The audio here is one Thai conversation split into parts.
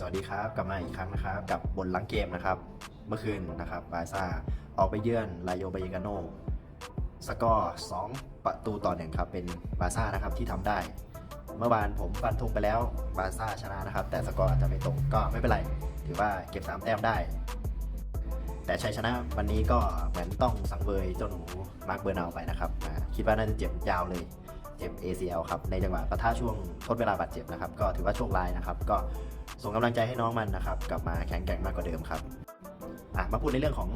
สวัสดีครับ กลับมาอีกครั้งนะครับ กับบนหลังเกมนะครับ เมื่อคืนนะครับบาซ่าออกไปเยือนลาโยบายกาโนสกอร์ 2 ประตูต่อหนึ่งครับเป็นบาซ่านะครับที่ทำได้ เมื่อวานผมฟันธงไปแล้วบาซ่าชนะนะครับ แต่สกอร์อาจจะไม่ตรงก็ไม่เป็นไร ถือว่าเก็บ 3 แต้มได้ แต่ชัยชนะวันนี้ก็เหมือนต้องสังเวยเจ้าหนูมาร์คเบอร์นาไปนะครับคิดว่าน่าจะเจ็บยาวเลยเจ็บ ACL ครับในจังหวะปะทะช่วงทดเวลาบาดเจ็บนะครับ ก็ถือว่าโชคร้ายนะครับก็ ส่งกำลังใจให้น้องมันนะครับ กลับมาแข็งแกร่งมากกว่าเดิมครับอะมาพูดในเรื่องของ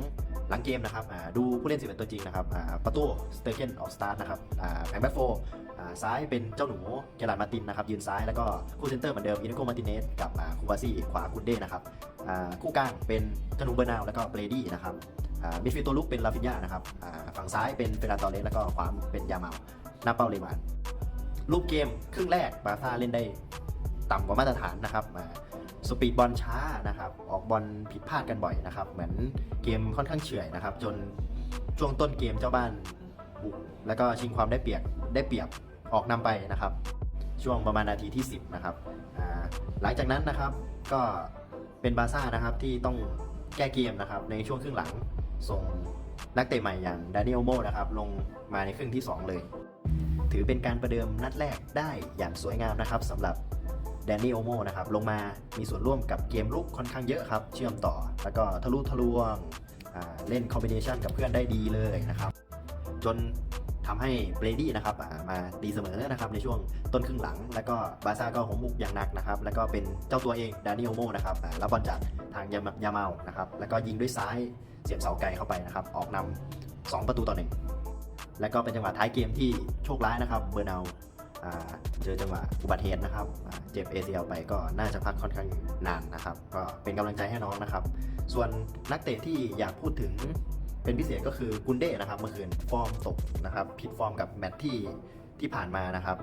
หลังเกมนะครับดูผู้เล่น 11 ตัวจริงนะครับประตูสเตอร์เกนออกสตาร์ทนะครับแผงแบ็คโฟซ้ายเป็นเจ้าหนูเกลัดมาตินนะครับยืนซ้ายแล้วก็คู่เซนเตอร์เหมือนเดิมอินโกมาติเนสกับคูบาซี่ขวากุนเด้นะครับคู่กลางเป็นเจ้าหนูเบอร์นาวแล้วก็เบรดี้นะครับมิดฟิลด์ตัวลุกเป็นลาฟินยานะครับฝั่งซ้ายเป็นเฟรนตอเรสแล้วก็ขวาเป็นยาเมาหน้าเป้าเลวานรูปเกมครึ่งแรกบาซ่าเล่นได้ต่ำกว่ามาตรฐานนะครับ สปีดบอลช้านะครับ ออกบอลผิดพลาดกันบ่อยนะครับ เหมือนเกมค่อนข้างเฉื่อยนะครับ จนช่วงต้นเกมเจ้าบ้านบุกแล้วก็ชิงความได้เปรียบได้เปรียบออกนำไปนะครับ ช่วงประมาณนาทีที่ 10 นะครับหลังจากนั้นนะครับก็เป็นบาร์ซ่านะครับที่ต้องแก้เกมนะครับ ในช่วงครึ่งหลังส่งนักเตะใหม่อย่างดานิเอลโมนะครับ ลงมาในครึ่งที่ 2 เลย ถือเป็นการประเดิมนัดแรกได้อย่างสวยงามนะครับสำหรับ แดนนี่โอโมนะครับลงมามีส่วนร่วมกับเกมลุกค่อนข้างเยอะครับ เชื่อมต่อ แล้วก็ทะลุทะลวงเล่นคอมบิเนชันกับเพื่อนได้ดีเลยนะครับ จนทำให้เบรดี้นะครับมาตีเสมอนะครับในช่วงต้นครึ่งหลัง แล้วก็บาซ่าก็หงมุกอย่างหนักนะครับ แล้วก็เป็นเจ้าตัวเองดานิโอโมนะครับรับบอลจากทางยามายาเมานะครับ แล้วก็ยิงด้วยซ้ายเสียบเสาไกลเข้าไปนะครับ ออกนำสองประตูต่อหนึ่งแล้วก็เป็นจังหวะท้ายเกมที่โชคร้ายนะครับ เบอร์นลอ่า เจอจังหวะอุบัติเหตุนะครับ เจ็บ ACL ไปก็น่าจะพักค่อนข้างนานนะครับ ก็เป็นกำลังใจให้น้องนะครับ ส่วนนักเตะที่อยากพูดถึงเป็นพิเศษก็คือกุนเด้นะครับเมื่อคืนฟอร์มตกนะครับ ผิดฟอร์มกับแมตที่ที่ผ่านมานะครับ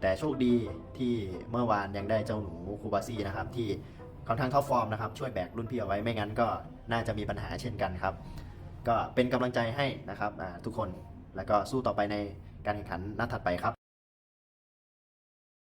แต่โชคดีที่เมื่อวานยังได้เจ้าหนูคูบาซี่นะครับ ที่ค่อนข้างท็อปฟอร์มนะครับ ช่วยแบกรุ่นพี่เอาไว้ไม่งั้นก็น่าจะมีปัญหาเช่นกันครับ ก็เป็นกำลังใจให้นะครับทุกคนแล้วก็สู้ต่อไปในการแข่งขันนัดถัดไปครับ